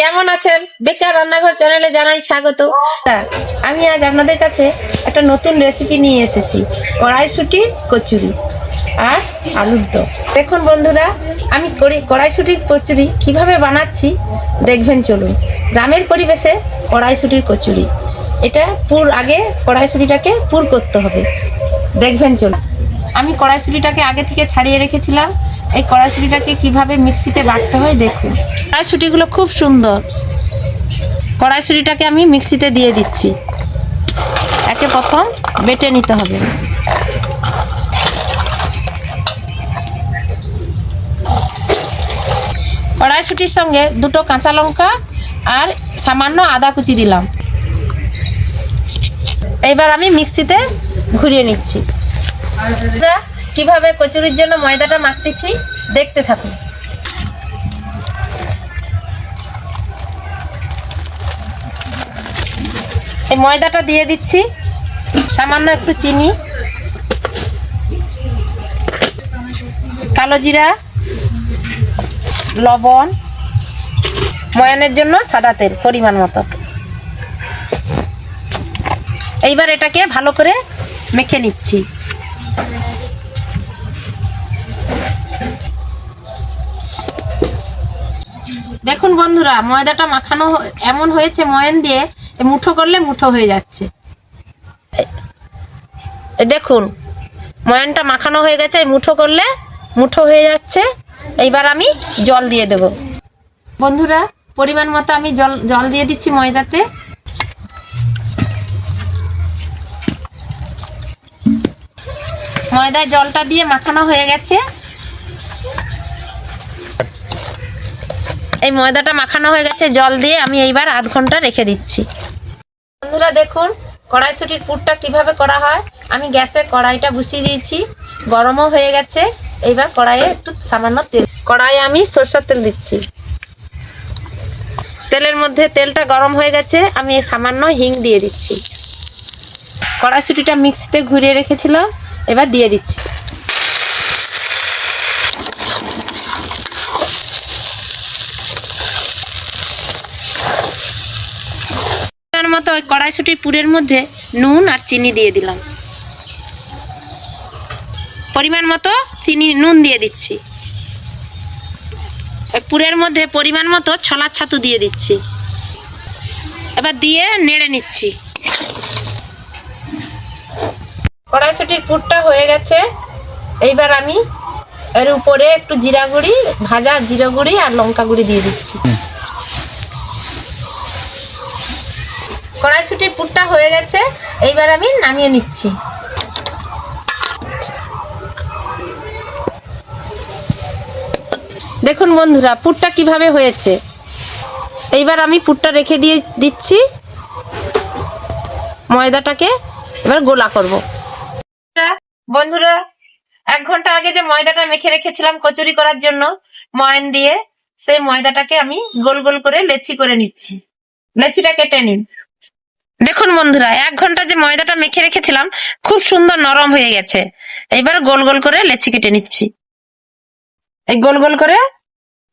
কেমন আছেন? বেকার রান্নাঘর চ্যানেলে জানাই স্বাগত। হ্যাঁ, আমি আজ আপনাদের কাছে একটা নতুন রেসিপি নিয়ে এসেছি। কড়াইশুটি কচুরি আর আলুর দম। দেখুন বন্ধুরা আমি কড়ি কড়াইশুটির কচুরি কীভাবে বানাচ্ছি দেখবেন চলুন। গ্রামের পরিবেশে কড়াইশুটির কচুরি। এটা পুর আগে কড়াইশুটিটাকে পুর করতে হবে। দেখবেন চলুন। আমি কড়াইশুটিটাকে আগে থেকে ছাড়িয়ে রেখেছিলাম। এই কড়াইশুটিটাকে কীভাবে মিক্সিতে বাটতে হয় দেখুন। কড়াইশুটিগুলো খুব সুন্দর। কড়াইশুটিটাকে আমি মিক্সিতে দিয়ে দিচ্ছি। একে প্রথম বেটে নিতে হবে। কড়াইশুটির সঙ্গে দুটো কাঁচা লঙ্কা আর সামান্য আদা কুচি দিলাম। এইবার আমি মিক্সিতে ঘুরিয়ে নিচ্ছি। কীভাবে কচুরির জন্য ময়দাটা মাখতেছি দেখতে থাকুন। এই ময়দাটা দিয়ে দিচ্ছি। সামান্য একটু চিনি। কালো জিরা, লবণ, ময়ানের জন্য সাদা তেল পরিমাণ মতো। এইবার এটাকে ভালো করে মেখে নিচ্ছি। দেখুন বন্ধুরা, ময়দাটা মাখানো এমন হয়েছে ময়ান দিয়ে মুঠো করলে মুঠো হয়ে যাচ্ছে। দেখুন, ময়ানটা মাখানো হয়ে গেছে মুঠো করলে মুঠো হয়ে যাচ্ছে। এইবার আমি জল দিয়ে দেব। বন্ধুরা, পরিমাণ মতো আমি জল জল দিয়ে দিচ্ছি ময়দাতে। ময়দায় জলটা দিয়ে মাখানো হয়ে গেছে। এই ময়দাটা মাখানো হয়ে গেছে, জল দিয়ে আমি এইবার আধ ঘণ্টা রেখে দিচ্ছি। বন্ধুরা দেখুন, কড়াইশুটির পুরটা কীভাবে করা হয়। আমি গ্যাসে কড়াইটা বসিয়ে দিয়েছি, গরমও হয়ে গেছে। এইবার কড়াইয়ে একটু সামান্য তেল। কড়াইয়ে আমি সরষের তেল দিচ্ছি। তেলের মধ্যে তেলটা গরম হয়ে গেছে, আমি সামান্য হিং দিয়ে দিচ্ছি। কড়াইশুটিটা মিক্সিতে ঘুরিয়ে রেখেছিলাম, এবার দিয়ে দিচ্ছি। মতো ওই কড়াইশুটির পুরের মধ্যে নুন আর চিনি দিয়ে দিলাম। পরিমাণ মতো চিনি নুন দিয়ে দিচ্ছি। পুরের মধ্যে পরিমাণ মতো ছলার ছাতু দিয়ে দিচ্ছি। এবার দিয়ে নেড়ে নিচ্ছি। কড়াইশুটির পুরটা হয়ে গেছে। এইবার আমি এর উপরে একটু জিরা গুঁড়ি, ভাজা জিরা গুঁড়ি আর লঙ্কা গুঁড়ি দিয়ে দিচ্ছি। কড়াইশুটির পুরটা হয়ে গেছে, এইবার আমি নামিয়ে নিচ্ছি। দেখুন বন্ধুরা, পুরটা কীভাবে হয়েছে? এইবার আমি পুরটা রেখে দিয়ে দিচ্ছি। ময়দাটাকে এবার গোলা করব। বন্ধুরা, এক ঘণ্টা আগে যে ময়দাটা মেখে রেখেছিলাম কচুরি করার জন্য, ময়ন দিয়ে, সেই ময়দাটাকে আমি গোল গোল করে লেচি করে নিচ্ছি। লেচিটা কেটে নিন। দেখুন বন্ধুরা, এক ঘণ্টা যে ময়দাটা মেখে রেখেছিলাম, খুব সুন্দর নরম হয়ে গেছে। এবার গোল গোল করে লেচি কেটে নিচ্ছি। এই গোল গোল করে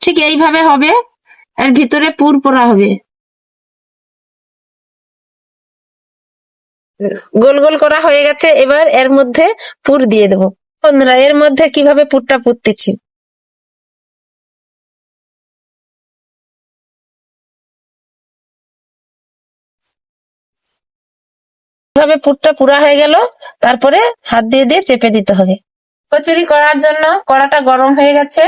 ঠিক এইভাবে হবে, এর ভিতরে পুর পোড়া হবে। গোল গোল করা হয়ে গেছে, এবার এর মধ্যে পুর দিয়ে দেবো। বন্ধুরা, এর মধ্যে কীভাবে পুরটা পুড়তেছি কীভাবে পুরটা পুরা হয়ে গেল, তারপরে হাত দিয়ে দিয়ে চেপে দিতে হবে। কচুরি করার জন্য কড়াটা গরম হয়ে গেছে,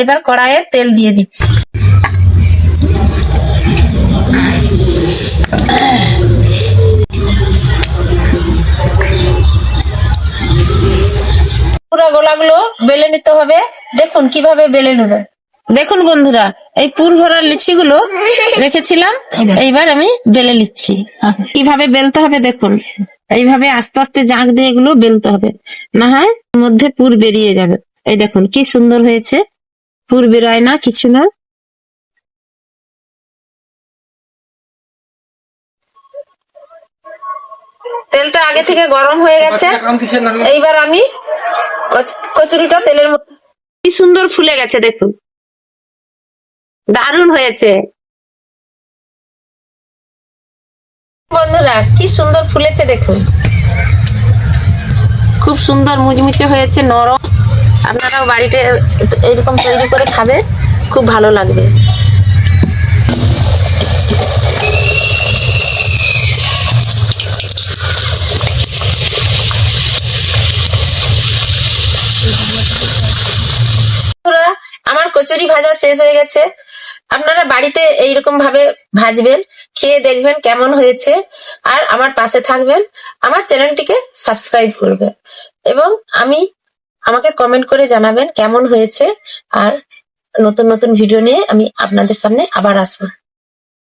এবার কড়াইয়ে তেল দিয়ে দিচ্ছি। পুরো গোলাগুলো বেলে নিতে হবে। দেখুন কীভাবে বেলে নেবে। দেখুন বন্ধুরা এই পুর ভরার লিচিগুলো রেখেছিলাম এইবার আমি বেলে নিচ্ছি। কীভাবে বেলতে হবে দেখুন এইভাবে আস্তে আস্তে জাঁক দিয়ে এগুলো বেলতে হবে। না হয় মধ্যে পুর বেরিয়ে যাবে। এই দেখুন কি সুন্দর হয়েছে। পুর বেরোয় না কিছু না। তেলটা আগে থেকে গরম হয়ে গেছে। এইবার আমি কচ- কচুরিটা তেলের মধ্যে কি সুন্দর ফুলে গেছে দেখুন। দারুণ হয়েছে। বন্ধুরা, কি সুন্দর ফুলেছে দেখুন। খুব সুন্দর মুচমুচে হয়েছে, নরম। আপনারাও বাড়িতে এইরকম তৈরি করে খাবে খুব ভালো লাগবে। আমার কচুরি ভাজা শেষ হয়ে গেছে। আপনারা বাড়িতে এইরকম ভাবে ভাজবেন, খেয়ে দেখবেন কেমন হয়েছে, আর আমার পাশে থাকবেন, আমার চ্যানেলটিকে সাবস্ক্রাইব করবেন। এবং আমি, আমাকে কমেন্ট করে জানাবেন কেমন হয়েছে, আর নতুন নতুন ভিডিও নিয়ে আমি আপনাদের সামনে আবার আসব।